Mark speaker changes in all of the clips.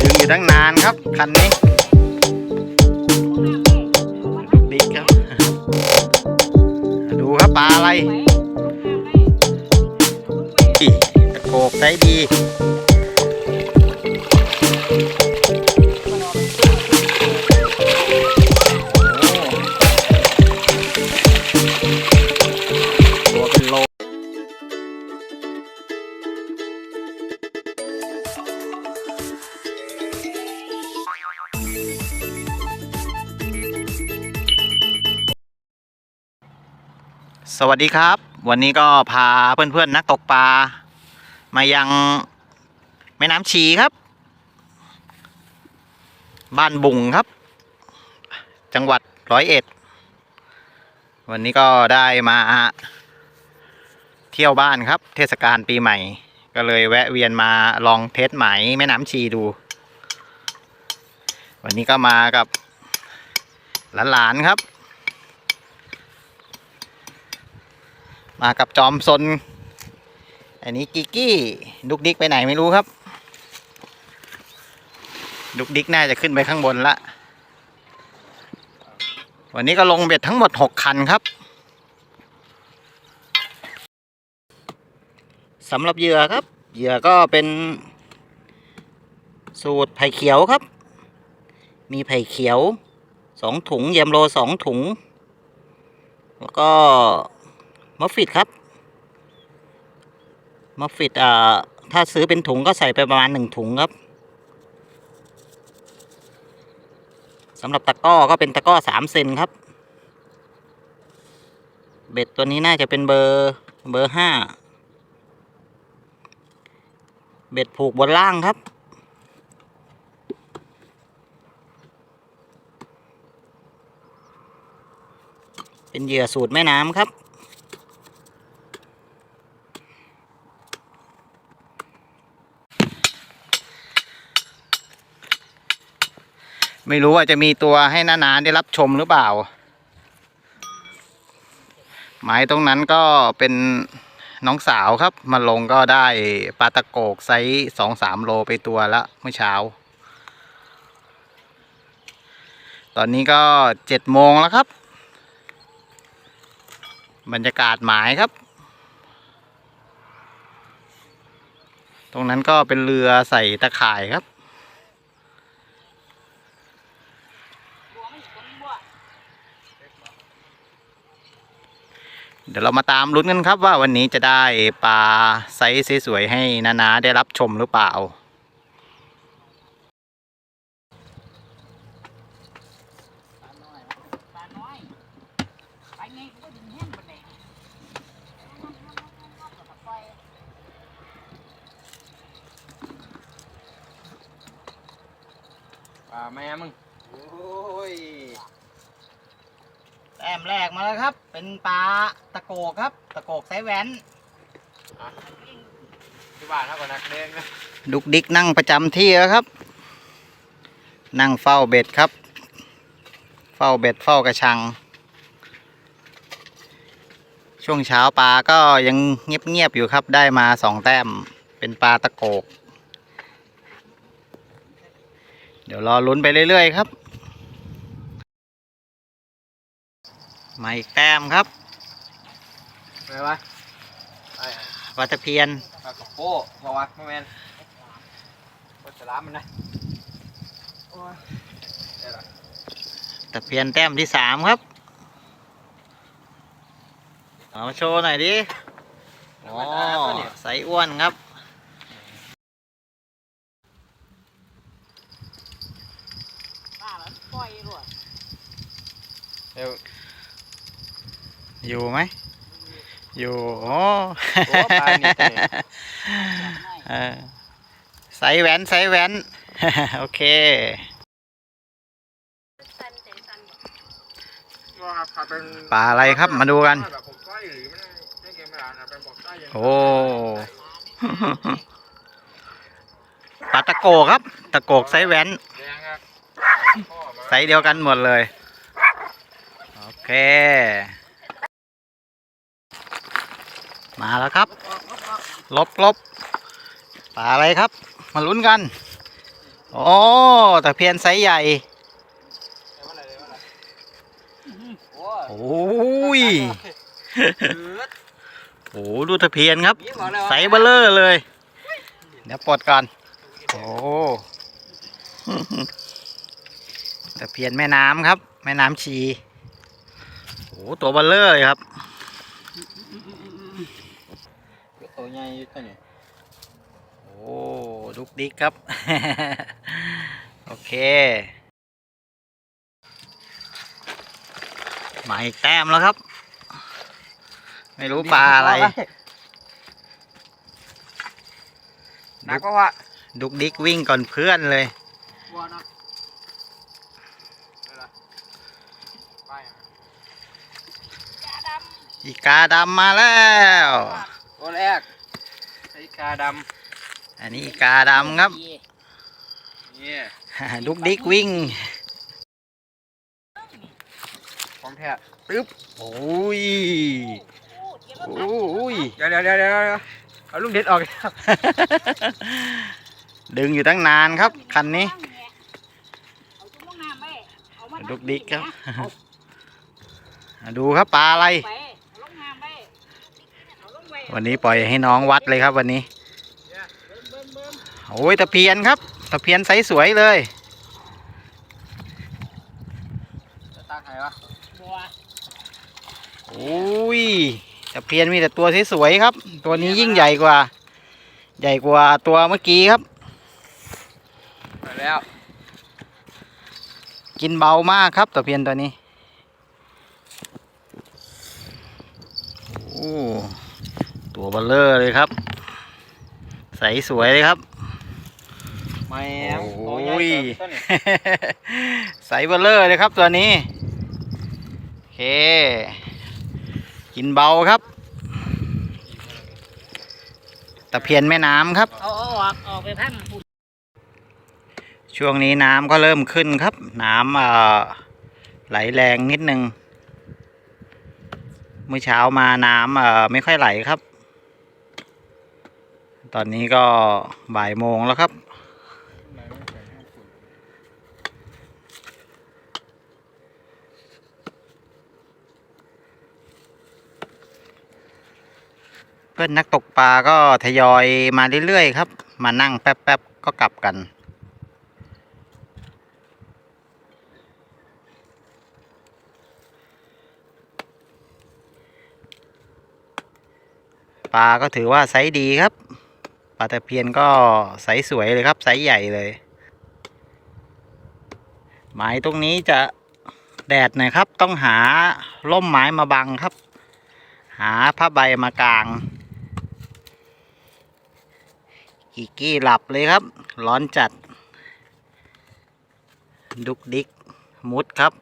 Speaker 1: ดึงอยู่ตั้งนานครับคันนี้ สวัสดีครับ วันนี้ก็พาเพื่อนๆนักตกปลามายังแม่น้ำชีครับ บ้านบุงครับ จังหวัดร้อยเอ็ด วันนี้ก็ได้มาเที่ยวบ้านครับ เทศกาลปีใหม่ ก็เลยแวะเวียนมาลองเทสไหมแม่น้ำชีดู วันนี้ก็มากับหลานๆครับ มากับจอมซน อันนี้กิกกี้ดุกดิกไปไหนไม่รู้ครับ ดุกดิกน่าจะขึ้นไปข้างบนละ วันนี้ก็ลงเบ็ดทั้งหมด 6 คันครับสำหรับเหยื่อครับ เหยื่อก็เป็นสูตรไผ่เขียวครับ มีไผ่เขียวสองถุง เยมโลสองถุง แล้วก็ มัฟฟิตครับมัฟฟิตอ่าถ้าซื้อเป็นถุงก็ใส่ไปประมาณหนึ่งถุงครับสำหรับตะก้อก็เป็นตะก้อสามเซนครับ เบ็ดตัวนี้น่าจะเป็นเบอร์เบอร์ห้าเบ็ดผูกบนล่างครับ เป็นเหยื่อสูตรแม่น้ำครับ ไม่รู้ว่าจะมีตัวให้นานๆได้รับชมหรือเปล่า หมายตรงนั้นก็เป็นน้องสาวครับ มาลงก็ได้ปลาตะโกกไซส์สองสามโลไปตัวละเมื่อเช้า ตอนนี้ก็เจ็ดโมงแล้วครับ บรรยากาศหมายครับ ตรงนั้นก็เป็นเรือใส่ตะข่ายครับ ดี๋ยวเรามาตามลุ้นกันครับว่าวันนี้จะได้ปลาไซส์สวยๆให้นาๆได้รับชมหรือเปล่า
Speaker 2: ปลาน้อยไปไงกูก็ดึงแห้งบันได
Speaker 3: ปลาแม่มึง
Speaker 1: โอ้ยแต้มแรกมาแล้วครับ เป็นปลาตะโกกครับ ตะโกกไซส์แหวน
Speaker 3: ที่บ้านเท่ากับนักเลงนะ
Speaker 1: ดุกดิกนั่งประจำที่แล้วครับ นั่งเฝ้าเบ็ดครับ เฝ้าเบ็ดเฝ้ากระชัง ช่วงเช้าปลาก็ยังเงียบๆอยู่ครับ ได้มาสองแต้มเป็นปลาตะโกก เดี๋ยวรอลุ้นไปเรื่อยๆครับ มาอีกแต้มครับ
Speaker 3: ไงวะไอ้
Speaker 1: ปลาตะเพียน
Speaker 3: ปลากระโป้พอวะแม่แมนปลาฉลามมันนะโอ้ยได้ละ
Speaker 1: ตะเพียนแต้มที่สามครับเอามาโชว์หน่อยดิอ๋อใสอ้วนครับ
Speaker 2: ปลาแล้วปล่อยรวด
Speaker 3: เดี๋ยว
Speaker 1: อยู่ไหม อยู่โอ้
Speaker 3: โอ้ปลานี่ตัวนี้
Speaker 1: เออใสแหวนใสแหวน โอเค ปลาอะไรครับมาดูกัน
Speaker 3: แบบผมใกล้หรือไม่ได้ไม่เกมไม่ร้านนะเป็นบอกใกล้ยัง
Speaker 1: โอ้ ปลาตะโกครับ ตะโกกไซส์แหวน
Speaker 3: แดงครับพ่อมา
Speaker 1: ไซส์เดียวกันหมดเลย โอเค มาแล้วครับ ลบลบปลาอะไรครับ มาลุ้นกัน โอ้ตะเพียนไซส์ใหญ่
Speaker 3: โอ้
Speaker 1: โอ้ยโอ้ดูตะเพียนครับไซส์เบลเลอร์เลย เดี๋ยวปลดก่อน โอ้ตะเพียนแม่น้ำครับ แม่น้ำชีโอ้ตัวเบลเลอร์เลยครับ
Speaker 3: ตัวใหญ่ตัวนี้
Speaker 1: โอ้ดุกดิกครับ โอเคมาอีกแต้มแล้วครับ ไม่รู้ปลาอะไร
Speaker 3: หนักก็ว่า
Speaker 1: ดุกดิกวิ่งก่อนเพื่อนเลย
Speaker 2: บัวเนาะ
Speaker 3: ไป
Speaker 2: จ้าด
Speaker 1: อีกาดำมาแล้ว
Speaker 3: ตัวแรกใส่กาด
Speaker 1: อันนี้อีกาดำครับำ
Speaker 3: นี่
Speaker 1: ดุกดิกวิ่ง
Speaker 3: ของแท้
Speaker 1: โอ้ยำโอ้ย
Speaker 3: เดี๋ยวเดี๋ยวเดี๋ยวเดี๋ยวเอาลูกเด็ดออก
Speaker 1: ดึงอยู่ตั้งนานครับ คันนี้
Speaker 2: เอาจุ่มลงน้ำไปเอามา
Speaker 1: ดุกดิกครับ ดูครับปลาอะไร
Speaker 2: ไปเอาลงน้ำไปเอาลงไป
Speaker 1: วันนี้ปล่อยให้น้องวัดเลยครับวันนี้
Speaker 2: เบิ่มเบิ่มเบิ่ม
Speaker 1: โอ้ยตะเพียนครับตะเพียนไซส์สวยเลย
Speaker 3: จะตาใครวะ
Speaker 2: บัว
Speaker 1: โอ้ยตะเพียนมีแต่ตัวสวยๆครับ ตัวนี้ยิ่งใหญ่กว่า ใหญ่กว่าตัวเมื่อกี้ครับ
Speaker 3: ไปแล้ว
Speaker 1: กินเบามากครับตะเพียนตัวนี้โอ้ตัวเบลเลอร์เลยครับ ใสสวยเลยครับ
Speaker 3: แม่
Speaker 1: โอ้
Speaker 3: ตัวใหญ่
Speaker 1: ย
Speaker 3: ตัวนี้
Speaker 1: ใสเบลเลอร์เลยครับตัวนี้ โอเค กินเบาครับ ตะเพียนแม่น้ำครับ
Speaker 2: เอาเอาออกออกไปพังฝุ่น
Speaker 1: ช่วงนี้น้ำก็เริ่มขึ้นครับ น้ำเอ่อไหลแรงนิดนึง เมื่อเช้ามาน้ำเอ่อไม่ค่อยไหลครับ ตอนนี้ก็บ่ายโมงแล้วครับ เพื่อนนักตกปลาก็ทยอยมาเรื่อยๆครับ มานั่งแป๊บๆก็กลับกัน ปลาก็ถือว่าไซส์ดีครับปลาตะเพียนก็ไซส์สวยเลยครับไซส์ใหญ่เลย หมายตรงนี้จะแดดหน่อยครับ ต้องหาร่มไม้มาบังครับ หาผ้าใบมากาง กีกี้หลับเลยครับ ร้อนจัด ดุกดิกมุดครับ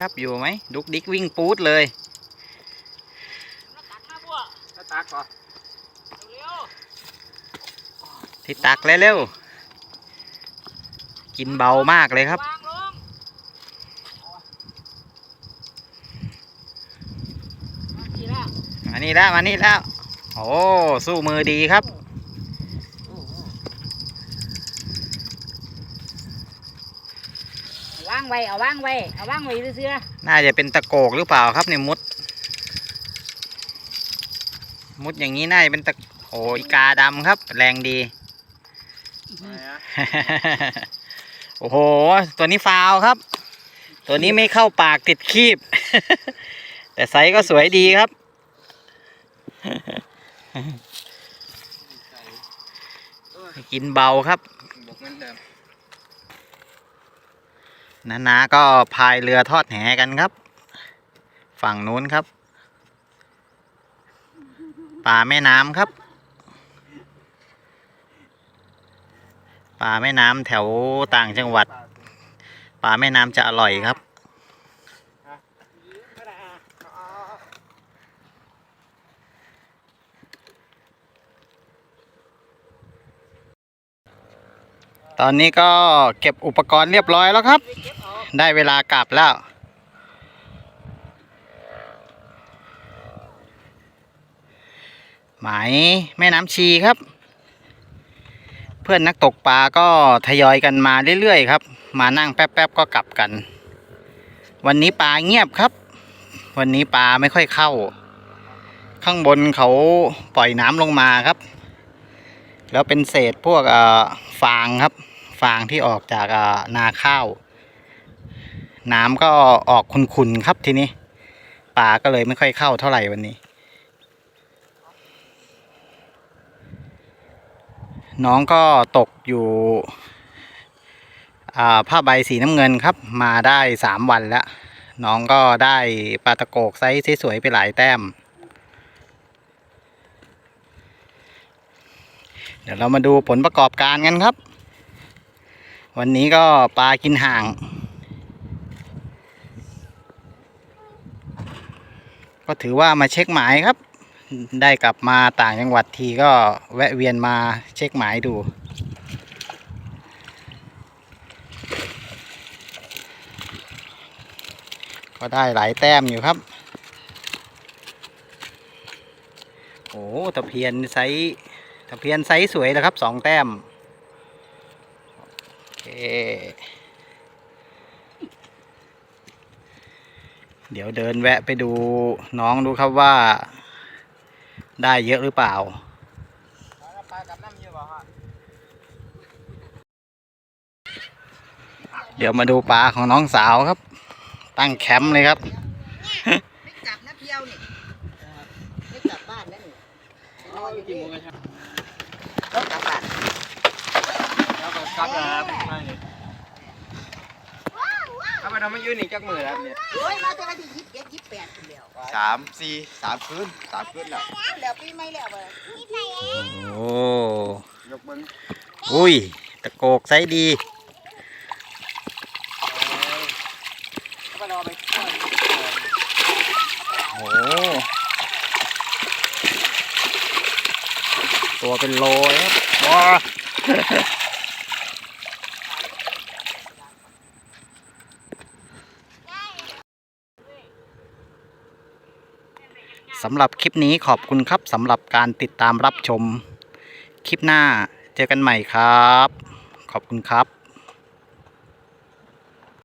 Speaker 1: ครับอยู่ไหม ดุกดิกวิ่งปูดเลย
Speaker 2: แล้วตักมาบัว
Speaker 3: ถ้าตาก่อน
Speaker 2: เร็ว
Speaker 1: ที่ตักเร็วๆ กินเบามากเลยครับ
Speaker 2: วางลงมาดีแล้ว
Speaker 1: มานี่แล้วมานี่แล้ว โอ้ สู้มือดีครับ
Speaker 2: เอาวางไว้ เอาวางไว้ เอาวางไว้เสื้อ
Speaker 1: น่าจะเป็นตะโกกหรือเปล่าครับเนี่ยมุด มุดอย่างนี้น่าจะเป็นตะโอ้อีกาดำครับ แรงดี
Speaker 3: ไปนะ
Speaker 1: โอ้โห ตัวนี้ฟาวครับ ตัวนี้ไม่เข้าปากติดคีบ แต่ไซส์ก็สวยดีครับ กินเบาครับ
Speaker 3: นเดิม
Speaker 1: นานาก็พายเรือทอดแหกันครับ ฝั่งนู้นครับ ป่าแม่น้ำครับ ป่าแม่น้ำแถวต่างจังหวัดป่าแม่น้ำจะอร่อยครับ ตอนนี้ก็เก็บอุปกรณ์เรียบร้อยแล้วครับ
Speaker 2: ไปเก็บออก
Speaker 1: ได้เวลากลับแล้วหมายแม่น้ำชีครับ เพื่อนนักตกปลาก็ทยอยกันมาเรื่อยๆครับ มานั่งแป๊บๆก็กลับกัน วันนี้ปลาเงียบครับ วันนี้ปลาไม่ค่อยเข้า ข้างบนเขาปล่อยน้ำลงมาครับ แล้วเป็นเศษพวกเอ่อฟางครับ ฟางที่ออกจากนาข้าว น้ำก็ออกขุนๆครับทีนี้ปลาก็เลยไม่ค่อยเข้าเท่าไหร่วันนี้ น้องก็ตกอยู่ผ้าใบสีน้ำเงินครับ มาได้สามวันแล้ว น้องก็ได้ปลาตะโกกไซส์สวยๆไปหลายแต้ม เดี๋ยวเรามาดูผลประกอบการกันครับ วันนี้ก็ปลากินห่างก็ถือว่ามาเช็คหมายครับ ได้กลับมาต่างจังหวัดทีก็แวะเวียนมาเช็คหมายดู ก็ได้หลายแต้มอยู่ครับ โอ้ตะเพียนไซตะเพียนไซสวยแล้วครับสองแต้ม โอเค เดี๋ยวเดินแวะไปดูน้องดูครับว่า ได้เยอะหรือเปล่า
Speaker 3: เดี๋
Speaker 1: ยวมาดูปลาของน้องสาวครับ ตั้งแคมป์เลยครับ
Speaker 2: ไม่กลับนะเพียวนี่ไม่กลับบ้านแล้วนี่นอนอยู่
Speaker 3: กี่โมงกันครับ
Speaker 2: กลับบ้าน
Speaker 3: แล้วก็กลับแล้วครับมานี่ถ้า ไปทำมันยืนอีกจักมือแล้วเนี่ย
Speaker 2: โอ้ยมาแต่วันที่ยี่สิบเจ็ดยี่สิบแปดคนเดียว
Speaker 3: สามสี่สามคืนสามคืนแล้ว
Speaker 2: แล้วปีไม่แล้วเว้ย
Speaker 1: โอ้
Speaker 3: ยกเบิ้ง
Speaker 1: อุ้ยตะโกกไซส์ดี
Speaker 3: ถ้าไปรอไป
Speaker 1: โอ้ตัวเป็นโลเลยครับว้า สำหรับคลิปนี้ขอบคุณครับสำหรับการติดตามรับชม คลิปหน้าเจอกันใหม่ครับ ขอบคุณครับ